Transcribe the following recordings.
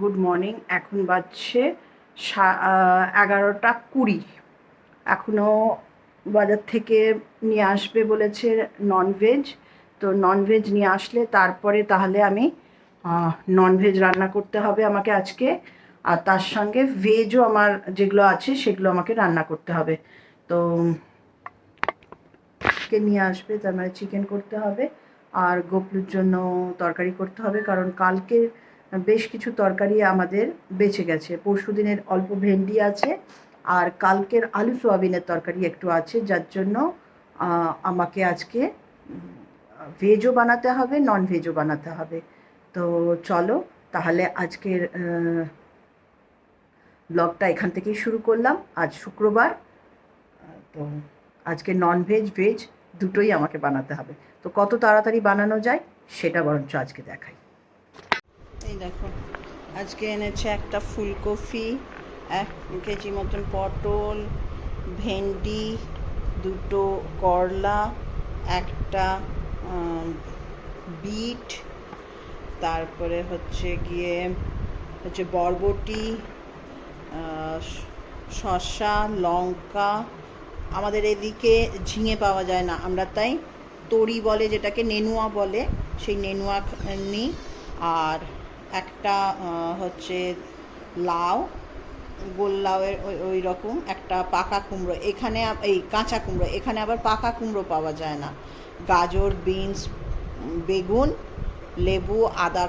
Good morning এখন বাজছে এগারোটা কুড়ি। এখনও বাজার থেকে নিয়ে আসবে বলেছে ননভেজ তো ননভেজ নিয়ে আসলে তারপরে তাহলে আমি ননভেজ রান্না করতে হবে আমাকে আজকে। আর তার সঙ্গে ভেজও আমার যেগুলো আছে সেগুলো আমাকে রান্না করতে হবে। তো, কে নিয়ে আসবে? তার মানে চিকেন করতে হবে। আর গোপলুর জন্য তরকারি করতে হবে। কারণ কালকে বেশ কিছু তরকারি আমাদের বেঁচে গেছে। পরশু দিনের অল্প ভেন্ডি আছে আর কালকের আলু সোয়াবিনের তরকারি একটু আছে, যার জন্য আমাকে আজকে ভেজও বানাতে হবে নন ভেজও বানাতে হবে। তো চলো, তাহলে আজকের ব্লগটা এখান থেকেই শুরু করলাম। আজ শুক্রবার, তো আজকে নন ভেজ ভেজ দুটোই আমাকে বানাতে হবে। তো কত তাড়াতাড়ি বানানো যায়, সেটা বরঞ্চ আজকে দেখাই। এই দেখো, আজকে এনেছে একটা ফুলকপি, এক কেজি মতন পটল, ভেন্ডি, দুটো করলা, একটা বিট, তারপরে হচ্ছে গিয়ে হচ্ছে বরবটি শসা, লঙ্কা, আমাদের এদিকে ঝিঙে পাওয়া যায় না, আমরা তাই তরি বলে যেটাকে নেনুয়া বলে, সেই নেনুয়া নিই আর একটা হচ্ছে লাউ, গোল লাউয়ের ওই রকম একটা পাকা কুমড়ো। এখানে এই কাঁচা কুমড়ো, এখানে আবার পাকা কুমড়ো পাওয়া যায় না। গাজর, বিনস, বেগুন, লেবু, আদা,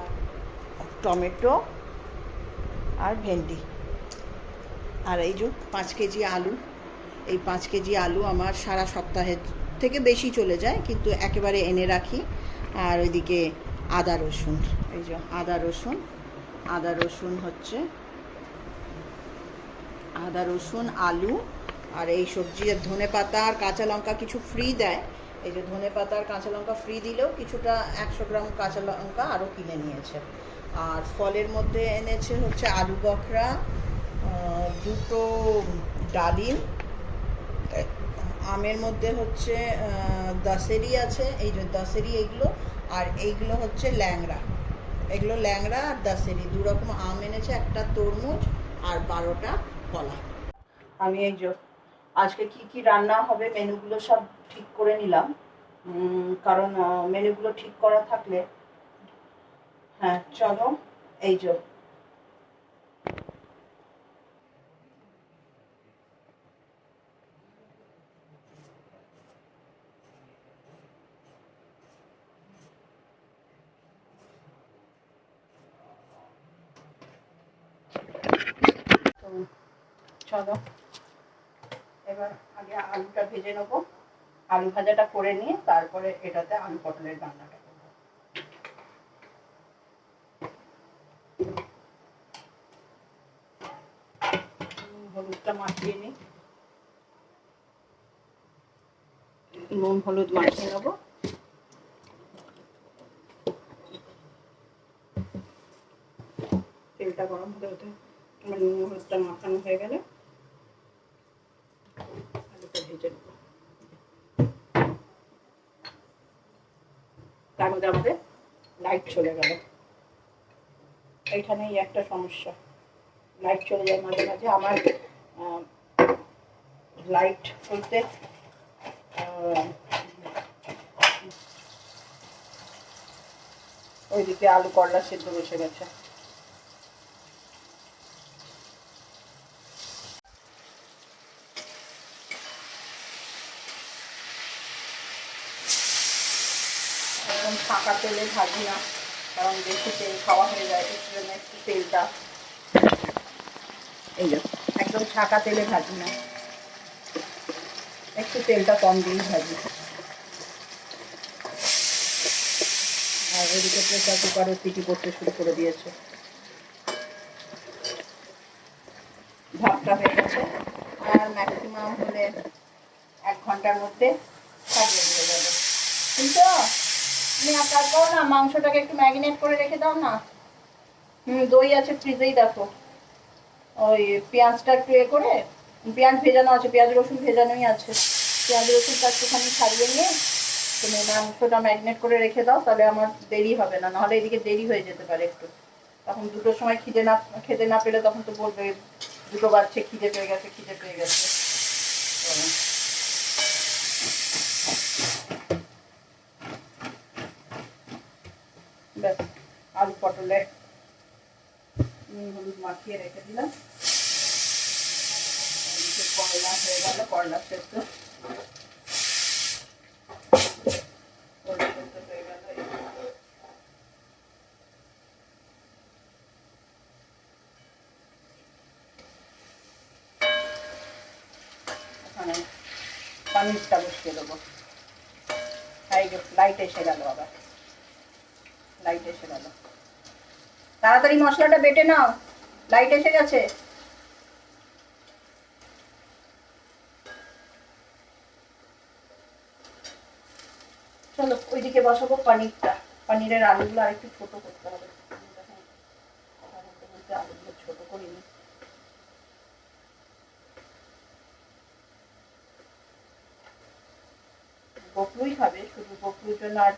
টমেটো আর ভেন্ডি। আর এই যে পাঁচ কেজি আলু, এই পাঁচ কেজি আলু আমার সারা সপ্তাহের থেকে বেশি চলে যায়, কিন্তু একেবারে এনে রাখি। আর ওইদিকে আদা রসুন, এই যে আদা রসুন আদা রসুন হচ্ছে আদা রসুন, আলু, আর এই সবজি ধনে পাতা আর কাঁচা লঙ্কা কিছু ফ্রি দেয়। এই যে ধনে পাতা আর কাঁচা লঙ্কা ফ্রি দিলেও কিছুটা একশো গ্রাম কাঁচা লঙ্কা আরও কিনে নিয়েছে। আর ফলের মধ্যে এনেছে হচ্ছে আলু বখরা দুটো ডালিম, আমের মধ্যে হচ্ছে দাসেরি আছে, এই যে দাসেরি এইগুলো আর এইগুলো হচ্ছে ল্যাংড়া। এগুলো ল্যাংড়া আর দাসেরি দু রকম আম এনেছে, একটা তরমুজ আর বারোটা কলা। আমি এই যে আজকে কি কি রান্না হবে, মেনুগুলো সব ঠিক করে নিলাম। কারণ মেনুগুলো ঠিক করা থাকলে হ্যাঁ চলো, এই যে তো চলো। এবার আগে আলুটা ভেজে নেব। আলু ভাজাটা করে নিয়ে তারপরে এটাতে আলু পটলের রান্নাটা করব। হলুদটা মাখিয়ে নিই। নুন, হলুদ মাখিয়ে নেব। তেলটা গরম হতে হতে নুন, হলুদটা মাখানো হয়ে গেলে আলুটা ভেজে তার মধ্যে আমাদের লাইট চলে গেল। এইখানেই একটা সমস্যা। লাইট চলে যায় মাঝে মাঝে। আমার লাইট বলতে ওইদিকে আলু করলা সেদ্ধ বসে গেছে। ফাঁকা তেলে ভাজি না, কারণ বেশি তেল খাওয়া হয়ে যায়, এর জন্য একটু তেলটা। এই একদম ছাকা তেলে ভাজি না। একটু তেলটা কম দিয়েই ভাজি। আর এদিকে প্রেসার কুকারে সিটি করতে শুরু করে দিয়েছে। হয়ে গেছে। আর ম্যাক্সিমাম হলে এক ঘণ্টার মধ্যে সাজিয়ে দিয়ে যাবে কিন্তু তুমি কাজ করো না মাংসটাকে একটু ম্যারিনেট করে রেখে দাও না। হুম, দই আছে, ফ্রিজেই দেখো। ওই পেঁয়াজটা একটু এ করে, পেঁয়াজ ভেজানো আছে, পেঁয়াজ রসুন ভেজানোই আছে। পেঁয়াজ রসুনটা একটুখানি ছাড়িয়ে নিয়ে তুমি মাংসটা ম্যারিনেট করে রেখে দাও, তাহলে আমার দেরি হবে না, নাহলে এদিকে দেরি হয়ে যেতে পারে একটু। তখন দুটোর সময় খিদে না, খেতে না পেলে তখন তো বলবে, দুটো বাচ্চা খিদে পেয়ে গেছে, খিদে পেয়ে গেছে তো ব্যাস আলু নুন হলুদ মাখিয়ে রেখে দিলাম। করলা হয়ে গেল, করলা সেদ্ধ। পানিরটা বসিয়ে দেবো। লাইট এসে গেল আবার। লাইট এসে গেল। তাড়াতাড়ি মশলাটা বেটে নাও। লাইট এসে গেছে। চলো, ওইদিকে বসাবো পানিরটা। পানিরের আলুগুলো আর একটু ছোট করতে হবে। আলুগুলো ছোট বকরুই খাবে, শুধু বকরুর জন্য আর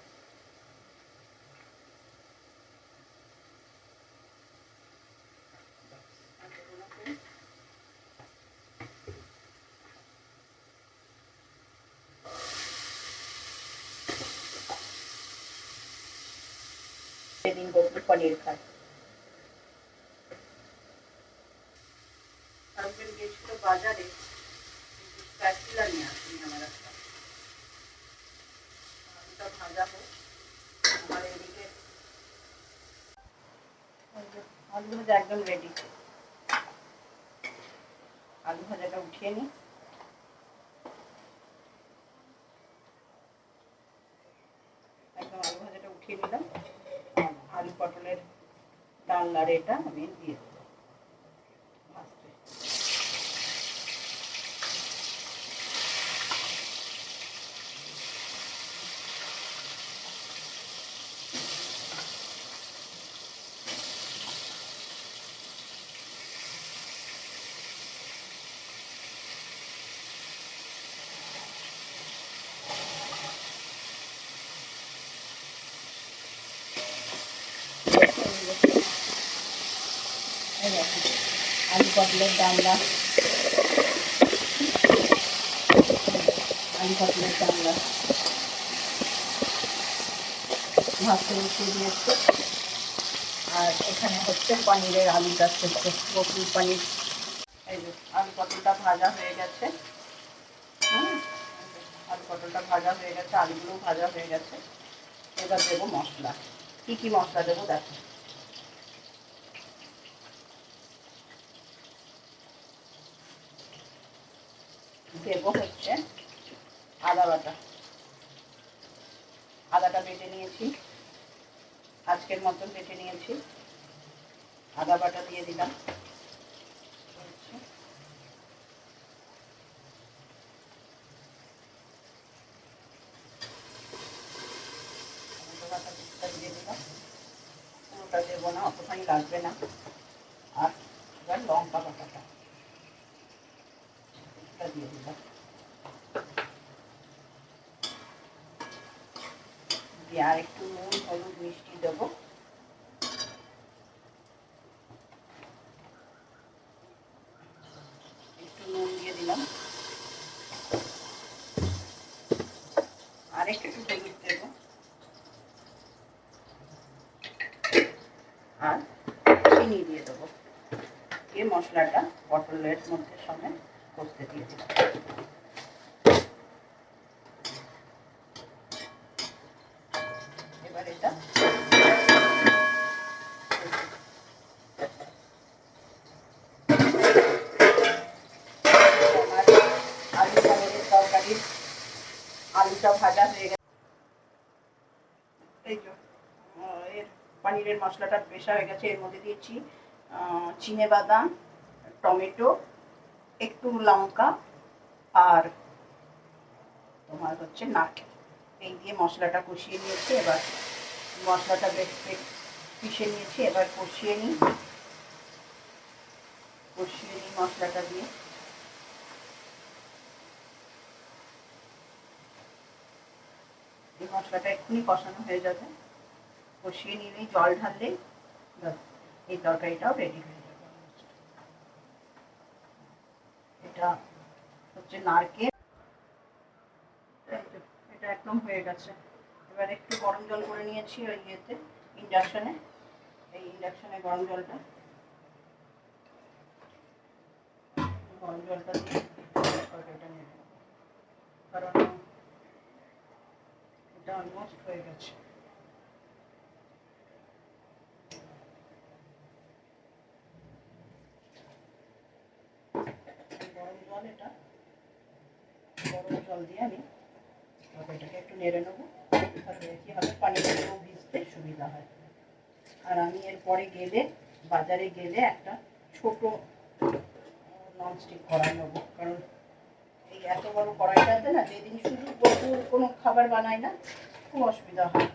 খায় হাজবেন্ড গেছিল বাজারে স্প্যাচুলা নিয়ে আসেনি আমার একটা। আলুটা ভাজা হোক, আমার এদিকে আলু ভাজা একদম রেডি আলু ভাজাটা উঠিয়ে নিই। একদম আলু ভাজাটা উঠিয়ে নিলাম। ডালনার এটা আমি দিয়ে আলু পটলের ডালনা আলু পটলের ডালনা ভাজতে বসিয়ে দিয়েছে। আর এখানে হচ্ছে পনিরের আলুটা সেদ্ধ বকরুর পনির। এই যে আলু পটলটা ভাজা হয়ে গেছে। হুম? আলু পটলটা ভাজা হয়ে গেছে, আলুগুলো ভাজা হয়ে গেছে। এবার দেবো মশলা। কি কি মশলা দেবো দেখো দেবো হচ্ছে আদা বাটা। আদাটা বেটে নিয়েছি। আজকের মতন বেটে নিয়েছি। আদা বাটা দিয়ে দিলাম। দিয়ে দিলাম। দেবো না, অতখানি লাগবে না আর এবার লঙ্কা বাটাটা কিছুটা দিয়ে দিলাম দিয়ে আর একটু নুন, হলুদ, মিষ্টি দেবো। একটু নুন দিয়ে দিলাম। আর একটু হলুদ দেবো। আর চিনি দিয়ে দেবো। দিয়ে মশলাটা পটলের মধ্যে সঙ্গে কষতে দিয়ে দিলাম এবার এটা আমার আলু তরকারির আলুটা ভাজা হয়ে গেছে। এই এর পনিরের মশলাটা পেশা হয়ে গেছে, এর মধ্যে দিয়েছি চিনে বাদাম, টমেটো, একটু লঙ্কা আর তোমার হচ্ছে নারকেল। এই দিয়ে মশলাটা কষিয়ে নিয়েছি, এবার মশলাটা বেশ পিষে নিয়েছি, এবার কষিয়ে নিই। কষিয়ে নিই মশলাটা দিয়ে এই মশলাটা এক্ষুনি কষানো হয়ে যাবে। কষিয়ে নিলেই জল ঢাললেই এই তরকারিটাও রেডি হয়ে যাবে এটা হচ্ছে নারকেল। এটা একদম হয়ে গেছে। এবার একটু গরম জল করে নিয়েছি ওই ইয়েতে ইন্ডাকশনে এই ইন্ডাকশনে গরম জলটা। গরম জলটা দিয়ে তরকারিটা নিয়ে কারণ এটা অলমোস্ট হয়ে গেছে গরম জল দিয়ে আমি একটু নেড়ে নেব কি ভিজতে সুবিধা হয় আর আমি এরপরে গেলে, বাজারে গেলে একটা ছোট ননস্টিক কড়াই নেব। কারণ এই এত বড় কড়াইটাতে না যেদিন শুধু প্রচুর কোনো খাবার বানাই না, খুব অসুবিধা হয়।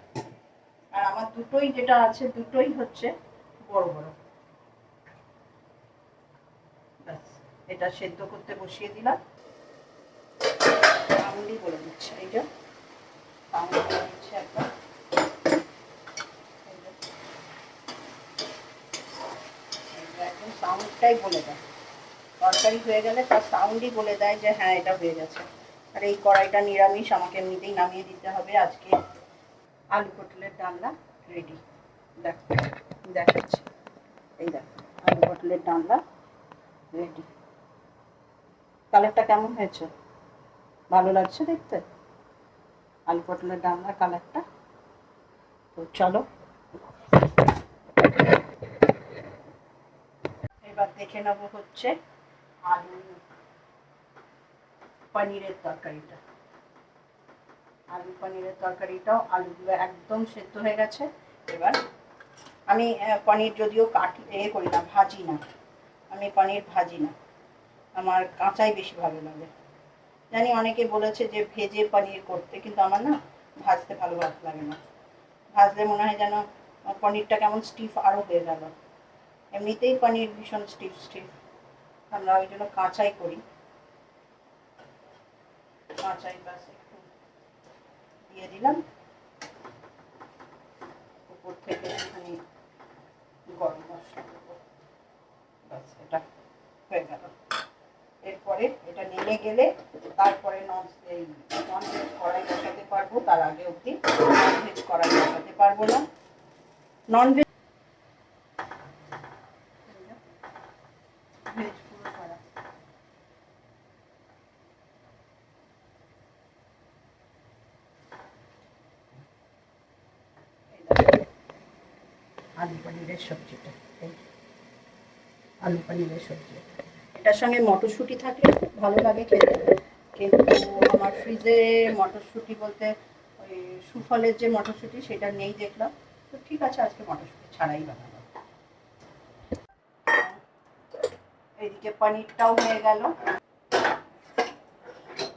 আর আমার দুটোই যেটা আছে, দুটোই হচ্ছে বড় বড়। ব্যাস, এটা সেদ্ধ করতে বসিয়ে দিলাম। আঙুলি বলে দিচ্ছে এই যে আঙুলি বলে দিচ্ছে একবার। একদম সাউন্ডটাই বলে দেয়। তরকারি হয়ে গেলে তার সাউন্ডই বলে দেয় যে হ্যাঁ এটা হয়ে গেছে। আর এই কড়াইটা নিরামিষ, আমাকে এমনিতেই নামিয়ে দিতে হবে। আজকে আলু পটলের ডালনা রেডি দেখ, দেখাচ্ছি। এই দেখ, আলু পটলের ডালনা রেডি কালারটা কেমন হয়েছে? ভালো লাগছে দেখতে? আলু পটলের ডালনার কালারটা তো চলো। এবার দেখে নেব হচ্ছে আলু পনিরের তরকারিটা। আলু পনিরের তরকারিটাও আলুগুলো একদম সেদ্ধ হয়ে গেছে। এবার আমি পনির যদিও কাটি, এ করি না, ভাজি না। আমি পনির ভাজি না। আমার কাঁচাই বেশি ভালো লাগে। জানি অনেকে বলেছে যে ভেজে পনির করতে, কিন্তু আমার না ভাজতে ভালো ভালো লাগে না। ভাজলে মনে হয় যেন, পনিরটা কেমন স্টিফ আরও হয়ে গেল। এমনিতেই পনির ভীষণ স্টিফ স্টিফ আমরা ওই জন্য কাঁচাই করি। কাঁচাই বাস একটু দিয়ে দিলাম। উপর থেকে একটুখানি গরম মশলা এটা হয়ে গেল। এরপরে এটা নেমে গেলে তারপরে নন, এই নন ভেজ কড়াই বসাতে পারব। তার আগে অবধি নন ভেজ কড়াই বসাতে পারব না। নন ভেজ ভেজ পুরো করা এই দেখো, আলু পনিরের সবজিটা আলু পনিরের সবজি। এটার সঙ্গে মটরশুঁটি থাকলে ভালো লাগে খেতে। কিন্তু আমার ফ্রিজে মটরশুঁটি বলতে ওই সুফলের যে মটরশুঁটি সেটা নেই দেখলাম। তো ঠিক আছে, আজকে মটরশুঁটি ছাড়াই বানাবো। এদিকে পনিরটাও হয়ে গেল।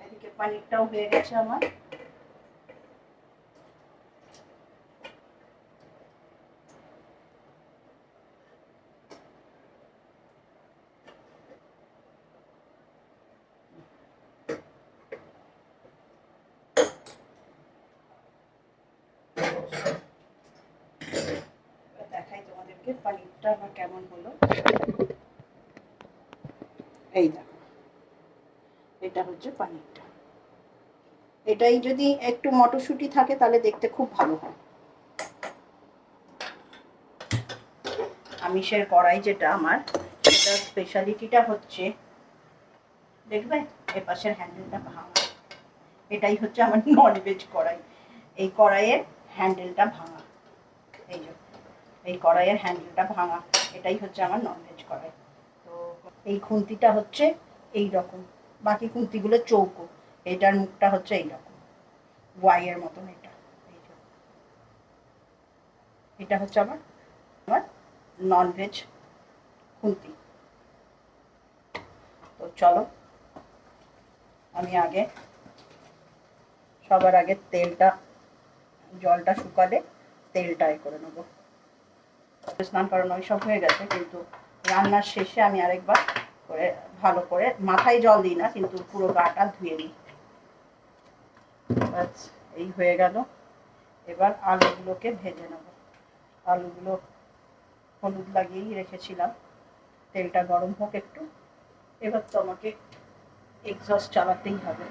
এদিকে পনিরটাও হয়ে গেছে আমার এবার তোমাদেরকে পনিরটা আমার কেমন হলো? এই দেখো। এটা হচ্ছে পনিরটা। এটাই যদি একটু মটরশুঁটি থাকে, তাহলে দেখতে খুব ভালো হয়। আমিষের কড়াই যেটা আমার, সেটার স্পেশালিটিটা হচ্ছে, দেখবে? এ পাশের হ্যান্ডেলটা ভাঙা। এটাই হচ্ছে আমার নন ভেজ কড়াই। এই কড়াইয়ের হ্যান্ডেলটা ভাঙা। এই কড়াইয়ের হ্যান্ডেলটা ভাঙা। এটাই হচ্ছে আমার ননভেজ কড়াই। তো এই খুন্তিটা হচ্ছে এই রকম বাকি খুন্তিগুলো চৌকো। এটার মুখটা হচ্ছে এই রকম ওয়াইয়ের মতন এটা। এটা হচ্ছে আমার আমার ননভেজ খুন্তি। তো চলো, আমি আগে সবার আগে তেলটা, জলটা শুকালে তেলটা এ করে নেব। স্নান করানো ওই সব হয়ে গেছে, কিন্তু রান্নার শেষে আমি আরেকবার করে, ভালো করে মাথায় জল দিই না, কিন্তু পুরো গাটা ধুয়ে নিই। এই হয়ে গেল। এবার আলুগুলোকে ভেজে নেব। আলুগুলো হলুদ লাগিয়েই রেখেছিলাম। তেলটা গরম হোক একটু। এবার তো আমাকে এক্সস্ট চালাতেই হবে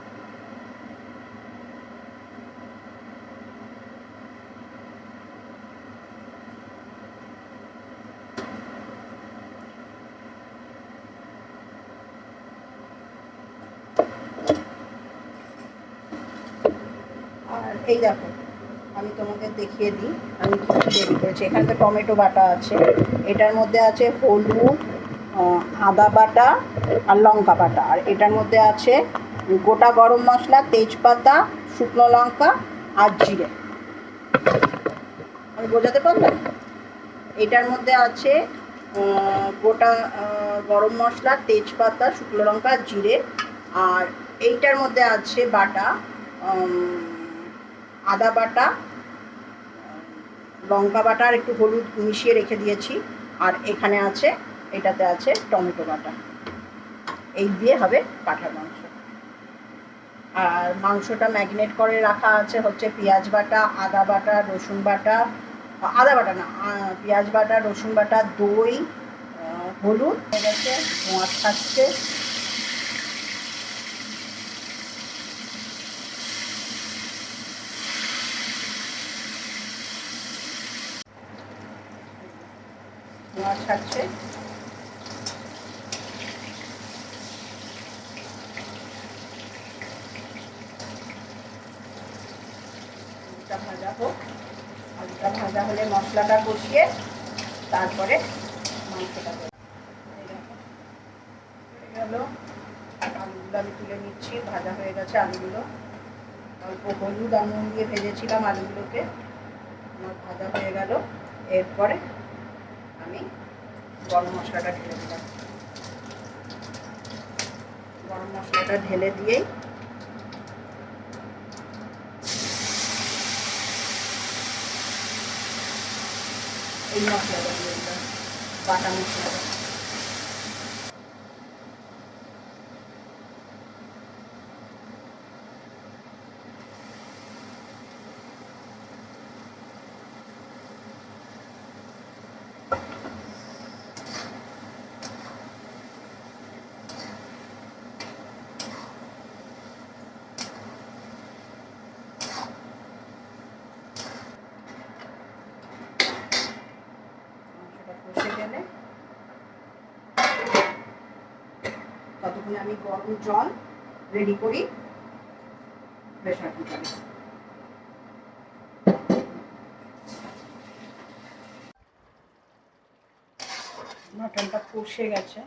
আর এই দেখো, আমি তোমাকে দেখিয়ে দিই, আমি রেডি করেছি। এখানে টমেটো বাটা আছে, এটার মধ্যে আছে হলুদ আদা বাটা আর লঙ্কা বাটা। আর এটার মধ্যে আছে গোটা গরম মশলা, তেজপাতা, শুকনো লঙ্কা আর জিরে। আমি বোঝাতে পারলাম? এটার মধ্যে আছে গোটা গরম মশলা, তেজপাতা, শুকনো লঙ্কা, জিরে। আর এইটার মধ্যে আছে বাটা আদা বাটা, লঙ্কা বাটা আর একটু হলুদ মিশিয়ে রেখে দিয়েছি। আর এখানে আছে, এটাতে আছে টমেটো বাটা। এই দিয়ে হবে পাঠার মাংস। আর মাংসটা ম্যাগনেট করে রাখা আছে হচ্ছে পেঁয়াজ বাটা, আদা বাটা, রসুন বাটা, আদা বাটা না পেঁয়াজ বাটা, রসুন বাটা, দই হলুদ, হয়ে গেছে মাছ থাকছে মাছ থাকছে আলুটা ভাজা হোক। আলুটা ভাজা হলে মশলাটা কষিয়ে তারপরে মাংসটা গেল। আলুগুলো আমি তুলে নিচ্ছি। ভাজা হয়ে গেছে আলুগুলো। অল্প হলুদ আর নুন দিয়ে ভেজেছিলাম আলুগুলোকে। আমার ভাজা হয়ে গেল। এরপরে আমি গরম মশলাটা ঢেলে দিলাম। গরম মশলাটা ঢেলে দিয়েই এই মশলাটা দিয়ে দিলাম, বাটা মশলাটা মাংসটা কষে গেলে ততক্ষণে আমি গরম জল রেডি করি। প্রেশার কুকারে মাটনটা কষে গেছে।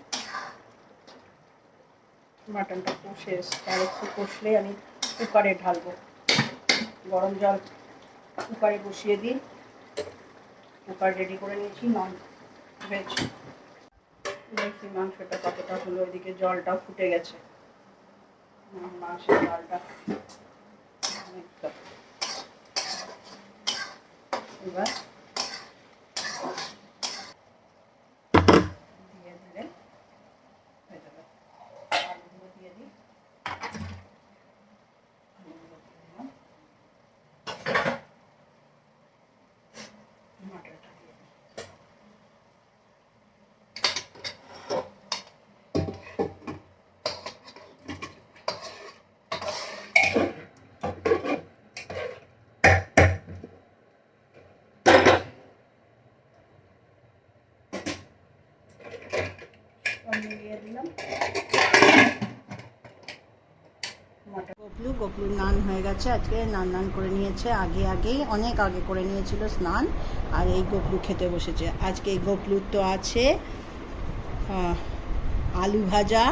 মাটনটা কষে আর একটু কষলেই আমি কুকারে ঢালবো। গরম জল কুকারে বসিয়ে দিই। কুকার রেডি করে নিয়েছি নন ভেজ দেখি মাংসটা কতটা হলো ওইদিকে জলটা ফুটে গেছে। মাংসের জলটা অনেকটা। এবার দিয়ে দিলে হয়ে যাবে আলুগুলো দিয়ে দিই আলুগুলো দিয়ে দিলাম মটরটা দিয়ে দিই মিলিয়ে গপলু, গপলুর নান হয়ে গেছে আজকে। নান নান করে নিয়েছে, আগে আগেই, অনেক আগে করে নিয়েছিল স্নান। আর এই গপলু খেতে বসেছে। আজকে এই গপলুর তো আছে আলু ভাজা,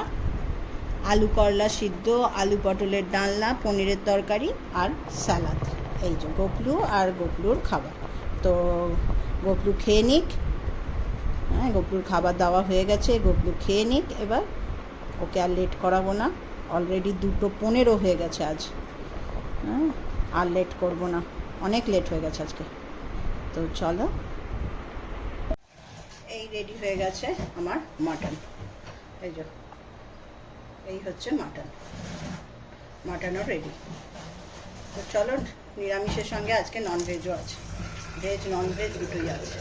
আলু করলা সিদ্ধ, আলু পটলের ডালনা, পনিরের তরকারি আর স্যালাড এই যে গপলু আর গপলুর খাবার। তো গপলু খেয়ে নিক। হ্যাঁ গপলুর খাবার দাওয়া হয়ে গেছে গপলু খেয়ে নিক, এবার ওকে আর লেট করাবো না। অলরেডি দুটো পনেরো হয়ে গেছে আজ। হ্যাঁ আর লেট করব না। অনেক লেট হয়ে গেছে আজকে। তো চলো। এই রেডি হয়ে গেছে আমার মাটন এই যে, এই হচ্ছে মাটন মাটনও রেডি তো চলো, নিরামিষের সঙ্গে আজকে নন ভেজও আছে। ভেজ নন ভেজ দুটোই আছে।